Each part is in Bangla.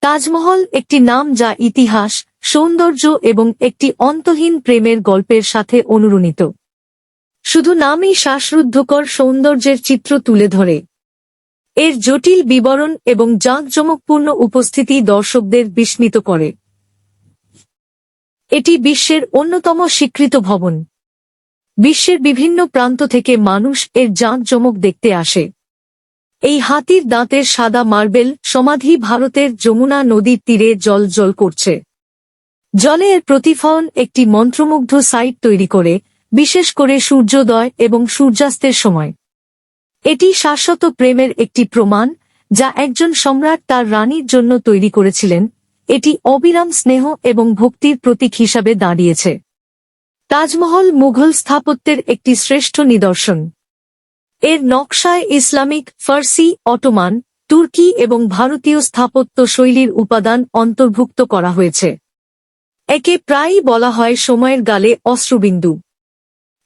তাজমহল একটি নাম যা ইতিহাস, সৌন্দর্য এবং একটি অন্তহীন প্রেমের গল্পের সাথে অনুরণিত। শুধু নামই শ্বাসরুদ্ধকর সৌন্দর্যের চিত্র তুলে ধরে। এর জটিল বিবরণ এবং জাঁকজমকপূর্ণ উপস্থিতি দর্শকদের বিস্মিত করে। এটি বিশ্বের অন্যতম স্বীকৃত ভবন। বিশ্বের বিভিন্ন প্রান্ত থেকে মানুষ এর জাঁকজমক দেখতে আসে। এই হাতির দাঁতের সাদা মার্বেল সমাধি ভারতের যমুনা নদীর তীরে জল জল করছে। জলে এর প্রতিফলন একটি মন্ত্রমুগ্ধ সাইট তৈরি করে, বিশেষ করে সূর্যোদয় এবং সূর্যাস্তের সময়। এটি শাশ্বত প্রেমের একটি প্রমাণ, যা একজন সম্রাট তার রানীর জন্য তৈরি করেছিলেন। এটি অবিরাম স্নেহ এবং ভক্তির প্রতীক হিসাবে দাঁড়িয়েছে। তাজমহল মুঘল স্থাপত্যের একটি শ্রেষ্ঠ নিদর্শন। এর নকশায় ইসলামিক, ফার্সি, অটোমান, তুর্কি এবং ভারতীয় স্থাপত্য শৈলীর উপাদান অন্তর্ভুক্ত করা হয়েছে। একে প্রায়ই বলা হয় সময়ের গালে অশ্রুবিন্দু।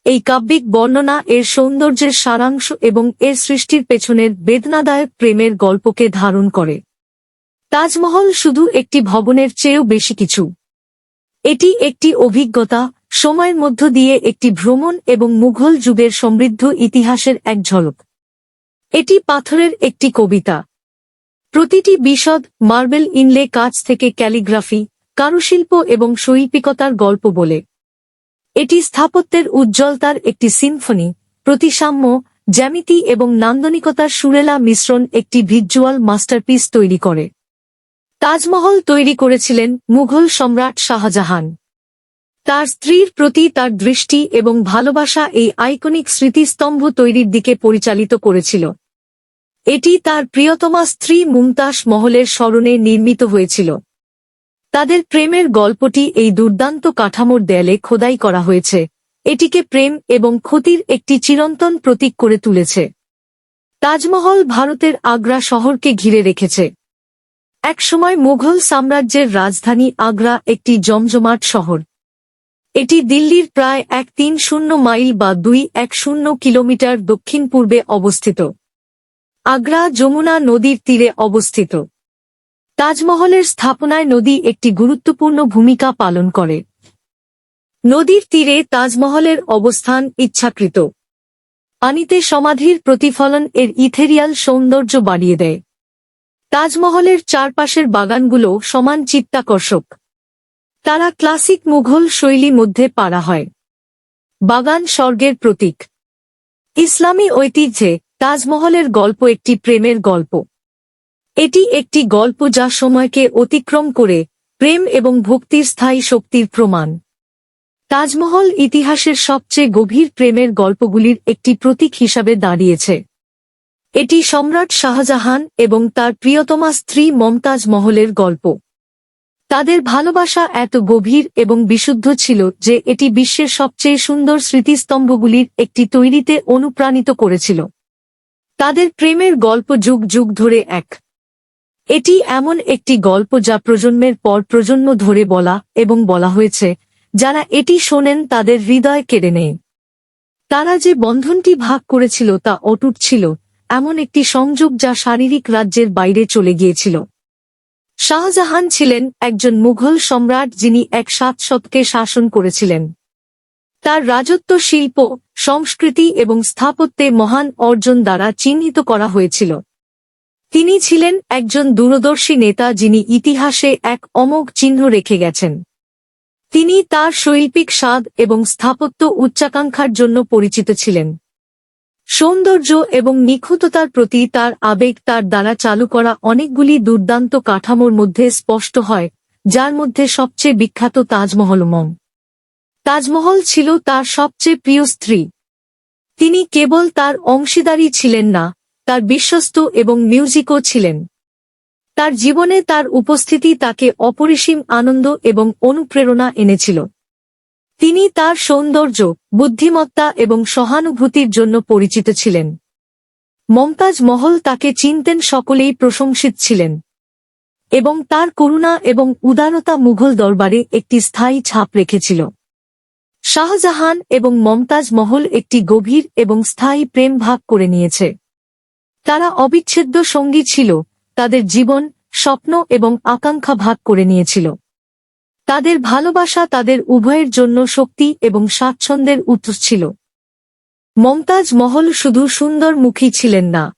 এই কাব্যিক বর্ণনা এর সৌন্দর্যের সারাংশ এবং এর সৃষ্টির পেছনের বেদনাদায়ক প্রেমের গল্পকে ধারণ করে। তাজমহল শুধু একটি ভবনের চেয়েও বেশি কিছু। এটি একটি অভিজ্ঞতা সময়ের মধ্য দিয়ে একটি ভ্রমণ এবং মুঘল যুগের সমৃদ্ধ ইতিহাসের এক ঝলক। এটি পাথরের একটি কবিতা। প্রতিটি বিশদ মার্বেল ইনলে কাজ থেকে ক্যালিগ্রাফি, কারুশিল্প এবং শৈল্পিকতার গল্প বলে। এটি স্থাপত্যের উজ্জ্বলতার একটি সিম্ফনি, প্রতিসাম্য, জ্যামিতি এবং নান্দনিকতার সুরেলা মিশ্রণ একটি ভিজুয়াল মাস্টারপিস তৈরি করে। তাজমহল তৈরি করেছিলেন মুঘল সম্রাট শাহজাহান। তার স্ত্রীর প্রতি তার দৃষ্টি এবং ভালোবাসা এই আইকনিক স্মৃতিস্তম্ভ তৈরির দিকে পরিচালিত করেছিল। এটি তার প্রিয়তমা স্ত্রী মুমতাস মহলের স্মরণে নির্মিত হয়েছিল। তাদের প্রেমের গল্পটি এই দুর্দান্ত কাঠামোর দেয়ালে খোদাই করা হয়েছে। এটিকে প্রেম এবং ক্ষতির একটি চিরন্তন প্রতীক করে তুলেছে। তাজমহল ভারতের আগ্রা শহরকে ঘিরে রেখেছে। একসময় মুঘল সাম্রাজ্যের রাজধানী আগ্রা একটি জমজমাট শহর। এটি দিল্লির প্রায় এক তিন শূন্য মাইল বা দুই এক শূন্য কিলোমিটার দক্ষিণ পূর্বে অবস্থিত। আগ্রা যমুনা নদীর তীরে অবস্থিত। তাজমহলের স্থাপনায় নদী একটি গুরুত্বপূর্ণ ভূমিকা পালন করে। নদীর তীরে তাজমহলের অবস্থান ইচ্ছাকৃত। পানিতে সমাধির প্রতিফলন এর ইথেরিয়াল সৌন্দর্য বাড়িয়ে দেয়। তাজমহলের চারপাশের বাগানগুলো সমান চিত্তাকর্ষক। তারা ক্লাসিক মুঘল শৈলী মধ্যে পাড়া হয়। বাগান স্বর্গের প্রতীক। ইসলামী ঐতিহ্যে তাজমহলের গল্প একটি প্রেমের গল্প। এটি একটি গল্প যা সময়কে অতিক্রম করে প্রেম এবং ভক্তির স্থায়ী শক্তির প্রমাণ। তাজমহল ইতিহাসের সবচেয়ে গভীর প্রেমের গল্পগুলির একটি প্রতীক হিসাবে দাঁড়িয়েছে। এটি সম্রাট শাহজাহান এবং তার প্রিয়তমা স্ত্রী মমতাজ মহলের গল্প। তাদের ভালোবাসা এত গভীর এবং বিশুদ্ধ ছিল যে এটি বিশ্বের সবচেয়ে সুন্দর স্মৃতিস্তম্ভগুলির একটি তৈরিতে অনুপ্রাণিত করেছিল। তাদের প্রেমের গল্প যুগ যুগ ধরে এক। এটি এমন একটি গল্প যা প্রজন্মের পর প্রজন্ম ধরে বলা এবং বলা হয়েছে, যারা এটি শোনেন তাদের হৃদয় কেড়ে নেয়। তারা যে বন্ধনটি ভাগ করেছিল তা অটুট ছিল, এমন একটি সংযোগ যা শারীরিক রাজ্যের বাইরে চলে গিয়েছিল। শাহজাহান ছিলেন একজন মুঘল সম্রাট যিনি এক সাত শতকে শাসন করেছিলেন। তার রাজত্ব শিল্প, সংস্কৃতি এবং স্থাপত্যে মহান অর্জন দ্বারা চিহ্নিত করা হয়েছিল। তিনি ছিলেন একজন দূরদর্শী নেতা যিনি ইতিহাসে এক অমোঘ চিহ্ন রেখে গেছেন। তিনি তার শৈল্পিক স্বাদ এবং স্থাপত্য উচ্চাকাঙ্ক্ষার জন্য পরিচিত ছিলেন। সৌন্দর্য এবং নিখুঁততার প্রতি তার আবেগ তার দ্বারা চালু করা অনেকগুলি দুর্দান্ত কাঠামোর মধ্যে স্পষ্ট হয়, যার মধ্যে সবচেয়ে বিখ্যাত তাজমহল মম তাজমহল ছিল তার সবচেয়ে প্রিয় স্ত্রী। তিনি কেবল তার অংশীদারই ছিলেন না, তার বিশ্বস্ত এবং মিউজিকও ছিলেন। তার জীবনে তার উপস্থিতি তাকে অপরিসীম আনন্দ এবং অনুপ্রেরণা এনেছিল। তিনি তার সৌন্দর্য, বুদ্ধিমত্তা এবং সহানুভূতির জন্য পরিচিত ছিলেন। মমতাজ মহল তাকে চিনতেন সকলেই প্রশংসিত ছিলেন। এবং তার করুণা এবং উদারতা মুঘল দরবারে একটি স্থায়ী ছাপ রেখেছিল। শাহজাহান এবং মমতাজ মহল একটি গভীর এবং স্থায়ী প্রেম ভাগ করে নিয়েছে। তারা অবিচ্ছেদ্য সঙ্গী ছিল, তাদের জীবন, স্বপ্ন এবং আকাঙ্ক্ষা ভাগ করে নিয়েছিল। তাদের ভালোবাসা তাদের উভয়ের জন্য শক্তি এবং স্বাচ্ছন্দ্যের উৎস ছিল। মমতাজ মহল শুধু সুন্দর মুখী ছিলেন না।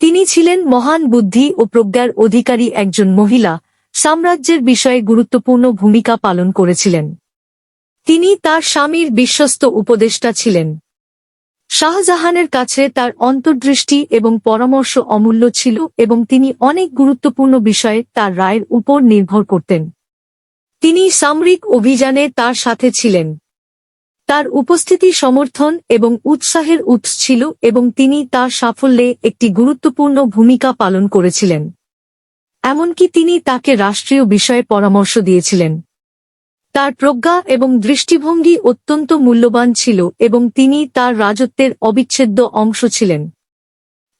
তিনি ছিলেন মহান বুদ্ধি ও প্রজ্ঞার অধিকারী একজন মহিলা, সাম্রাজ্যের বিষয়ে গুরুত্বপূর্ণ ভূমিকা পালন করেছিলেন। তিনি তার স্বামীর বিশ্বস্ত উপদেষ্টা ছিলেন। শাহজাহানের কাছে তার অন্তর্দৃষ্টি এবং পরামর্শ অমূল্য ছিল এবং তিনি অনেক গুরুত্বপূর্ণ বিষয়ে তার রায়ের উপর নির্ভর করতেন। তিনি সামরিক অভিযানে তার সাথে ছিলেন। তার উপস্থিতি সমর্থন এবং উৎসাহের উৎস ছিল এবং তিনি তার সাফল্যে একটি গুরুত্বপূর্ণ ভূমিকা পালন করেছিলেন। এমনকি তিনি তাকে রাষ্ট্রীয় বিষয়ে পরামর্শ দিয়েছিলেন। তার প্রজ্ঞা এবং দৃষ্টিভঙ্গি অত্যন্ত মূল্যবান ছিল এবং তিনি তার রাজত্বের অবিচ্ছেদ্য অংশ ছিলেন।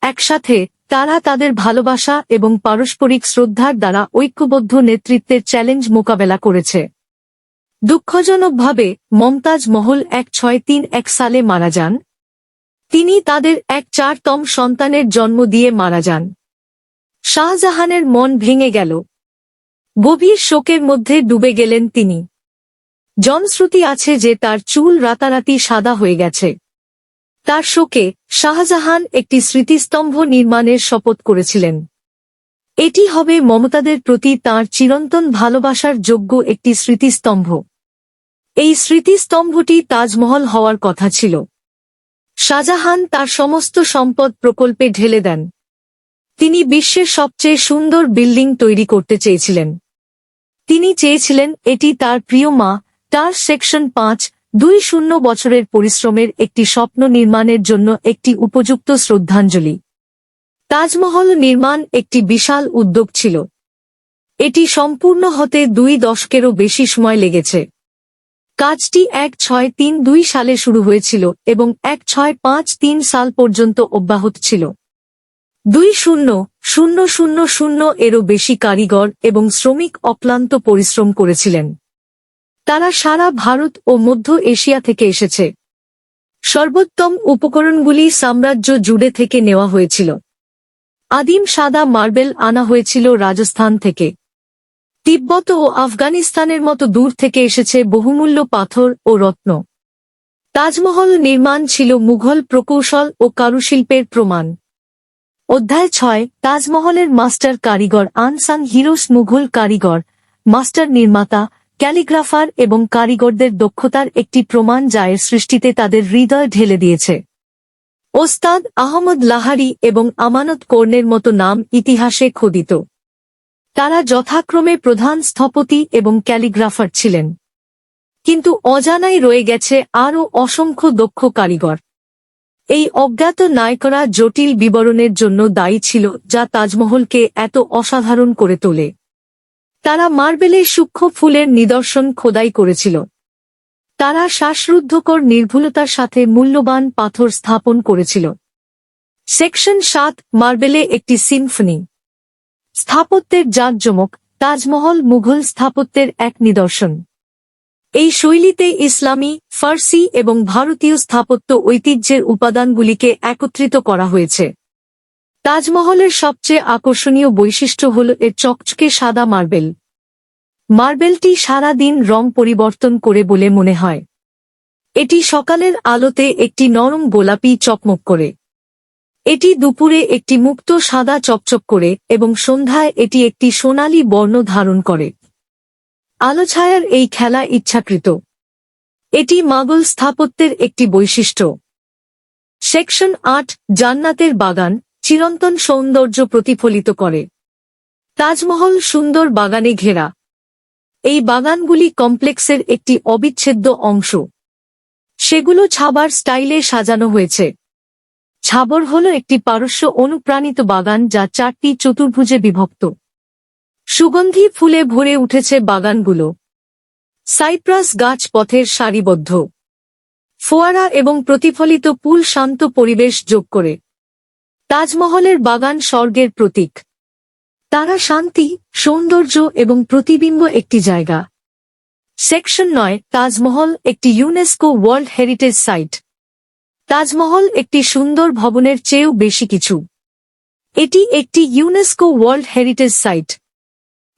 একসাথে তারা তাদের ভালোবাসা এবং পারস্পরিক শ্রদ্ধার দ্বারা ঐক্যবদ্ধ নেতৃত্বের চ্যালেঞ্জ মোকাবেলা করেছে। দুঃখজনকভাবে, মমতাজ মহল এক ছয় তিন এক সালে মারা যান। তিনি তাদের এক চারতম সন্তানের জন্ম দিয়ে মারা যান। শাহজাহানের মন ভেঙে গেল। গভীর শোকের মধ্যে ডুবে গেলেন তিনি। জনশ্রুতি আছে যে তার চুল রাতারাতি সাদা হয়ে গেছে। তার শোকে শাহজাহান একটি স্মৃতিস্তম্ভ নির্মাণের শপথ করেছিলেন। এটি হবে মমতাদের প্রতি তার চিরন্তন ভালোবাসার যোগ্য একটি স্মৃতিস্তম্ভ। এই স্মৃতিস্তম্ভটি তাজমহল হওয়ার কথা ছিল। শাহজাহান তার সমস্ত সম্পদ প্রকল্পে ঢেলে দেন। তিনি বিশ্বের সবচেয়ে সুন্দর বিল্ডিং তৈরি করতে চেয়েছিলেন। তিনি চেয়েছিলেন এটি তার প্রিয় মা, তার সেকশন পাঁচ দুই শূন্য বছরের পরিশ্রমের একটি স্বপ্ন নির্মাণের জন্য একটি উপযুক্ত শ্রদ্ধাঞ্জলি। তাজমহল নির্মাণ একটি বিশাল উদ্যোগ ছিল। এটি সম্পূর্ণ হতে দুই দশকেরও বেশি সময় লেগেছে। কাজটি এক ছয় তিন দুই সালে শুরু হয়েছিল এবং এক ছয় পাঁচ তিন সাল পর্যন্ত অব্যাহত ছিল। দুই শূন্য শূন্য শূন্য শূন্য এরও বেশি কারিগর এবং শ্রমিক অক্লান্ত পরিশ্রম করেছিলেন। তারা সারা ভারত ও মধ্য এশিয়া থেকে এসেছে। সর্বোত্তম উপকরণগুলি সাম্রাজ্য জুড়ে থেকে নেওয়া হয়েছিল। আদিম সাদা মার্বেল আনা হয়েছিল রাজস্থান থেকে। তিব্বত ও আফগানিস্তানের মতো দূর থেকে এসেছে বহুমূল্য পাথর ও রত্ন। তাজমহল নির্মাণ ছিল মুঘল প্রকৌশল ও কারুশিল্পের প্রমাণ। অধ্যায় ছয়, তাজমহলের মাস্টার কারিগর আনসান হিরোস মুঘল কারিগর, মাস্টার নির্মাতা ক্যালিগ্রাফার এবং কারিগরদের দক্ষতার একটি প্রমাণ এর সৃষ্টিতে তাদের হৃদয় ঢেলে দিয়েছে। ওস্তাদ আহমদ লাহারি এবং আমানত কর্ণের মতো নাম ইতিহাসে খোদিত। তারা যথাক্রমে প্রধান স্থপতি এবং ক্যালিগ্রাফার ছিলেন। কিন্তু অজানাই রয়ে গেছে আরও অসংখ্য দক্ষ কারিগর। এই অজ্ঞাত নায়করা জটিল বিবরণের জন্য দায়ী ছিল, যা তাজমহলকে এত অসাধারণ করে তোলে। তারা মার্বেলের সূক্ষ্ম ফুলের নিদর্শন খোদাই করেছিল। তারা শ্বাসরুদ্ধকর নির্ভুলতার সাথে মূল্যবান পাথর স্থাপন করেছিল। সেকশন সাত, মার্বেলে একটি সিম্ফনি। স্থাপত্যের জাঁকজমক, তাজমহল মুঘল স্থাপত্যের এক নিদর্শন। এই শৈলীতে ইসলামী, ফার্সি এবং ভারতীয় স্থাপত্য ঐতিহ্যের উপাদানগুলিকে একত্রিত করা হয়েছে। তাজমহলের সবচেয়ে আকর্ষণীয় বৈশিষ্ট্য হল এর চকচকে সাদা মার্বেল। মার্বেলটি সারা দিন রং পরিবর্তন করে বলে মনে হয়। এটি সকালের আলোতে একটি নরম গোলাপি চকমক করে। এটি দুপুরে একটি মুক্ত সাদা চকচক করে এবং সন্ধ্যায় এটি একটি সোনালী বর্ণ ধারণ করে। আলোছায়ার এই খেলা ইচ্ছাকৃত। এটি মাগল স্থাপত্যের একটি বৈশিষ্ট্য। সেকশন আট, জান্নাতের বাগান চিরন্তন সৌন্দর্য প্রতিফলিত করে। তাজমহল সুন্দর বাগানে ঘেরা। এই বাগানগুলি কমপ্লেক্সের একটি অবিচ্ছেদ্য অংশ। সেগুলো ছাবার স্টাইলে সাজানো হয়েছে। ছাবর হল একটি পারস্য অনুপ্রাণিত বাগান যা চারটি চতুর্ভুজে বিভক্ত। সুগন্ধি ফুলে ভরে উঠেছে বাগানগুলো। সাইপ্রাস গাছ পথের সারিবদ্ধ। ফোয়ারা এবং প্রতিফলিত পুল শান্ত পরিবেশ যোগ করে। তাজমহলের বাগান স্বর্গের প্রতীক। তারা শান্তি, সৌন্দর্য এবং প্রতিবিম্ব একটি জায়গা। সেকশন নয়, তাজমহল একটি UNESCO world heritage site. Taj Mahal একটি সুন্দর ভবনের চেয়েও বেশি কিছু। এটি একটি ইউনেস্কো ওয়ার্ল্ড হেরিটেজ সাইট।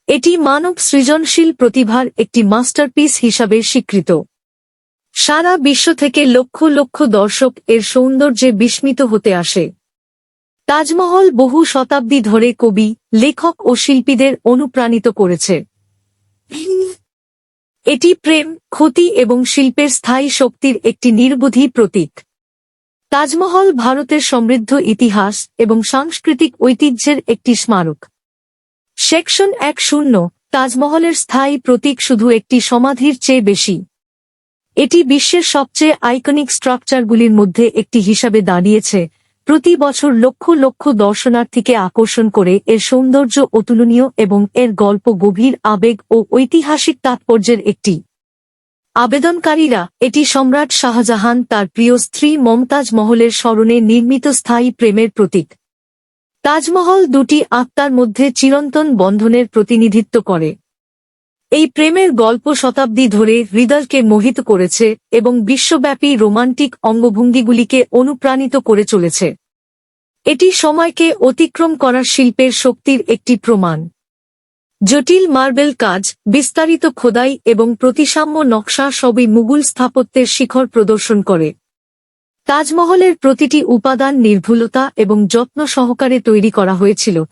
এটি মানব সৃজনশীল প্রতিভার একটি মাস্টারপিস হিসাবে স্বীকৃত। সারা বিশ্ব থেকে লক্ষ লক্ষ দর্শক এর সৌন্দর্যে বিস্মিত হতে আসে। তাজমহল বহু শতাব্দী ধরে কবি, লেখক ও শিল্পীদের অনুপ্রাণিত করেছে। এটি প্রেম, ক্ষতি এবং শিল্পের স্থায়ী শক্তির একটি নির্বোধী প্রতীক। তাজমহল ভারতের সমৃদ্ধ ইতিহাস এবং সাংস্কৃতিক ঐতিহ্যের একটি স্মারক। সেকশন এক শূন্য, তাজমহলের স্থায়ী প্রতীক শুধু একটি সমাধির চেয়ে বেশি। এটি বিশ্বের সবচেয়ে আইকনিক স্ট্রাকচারগুলির মধ্যে একটি হিসাবে দাঁড়িয়েছে। প্রতি বছর লক্ষ লক্ষ দর্শনার্থীকে আকর্ষণ করে এর সৌন্দর্য অতুলনীয় এবং এর গল্প গভীর আবেগ ও ঐতিহাসিক তাৎপর্যের একটি। আবেদনকারীরা, এটি সম্রাট শাহজাহান তার প্রিয় স্ত্রী মমতাজ মহলের স্মরণে নির্মিত স্থায়ী প্রেমের প্রতীক। তাজমহল দুটি আত্মার মধ্যে চিরন্তন বন্ধনের প্রতিনিধিত্ব করে। এই প্রেমের গল্প শতাব্দী ধরে হৃদয়কে মোহিত করেছে এবং বিশ্বব্যাপী রোমান্টিক অঙ্গভঙ্গিগুলিকে অনুপ্রাণিত করে চলেছে। এটি সময়কে অতিক্রম করার শিল্পের শক্তির একটি প্রমাণ। জটিল মার্বেল কাজ, বিস্তারিত খোদাই এবং প্রতিসাম্য নকশা সবই মুঘল স্থাপত্যের শিখর প্রদর্শন করে। তাজমহলের প্রতিটি উপাদান নির্ভুলতা এবং যত্ন সহকারে তৈরি করা হয়েছিল।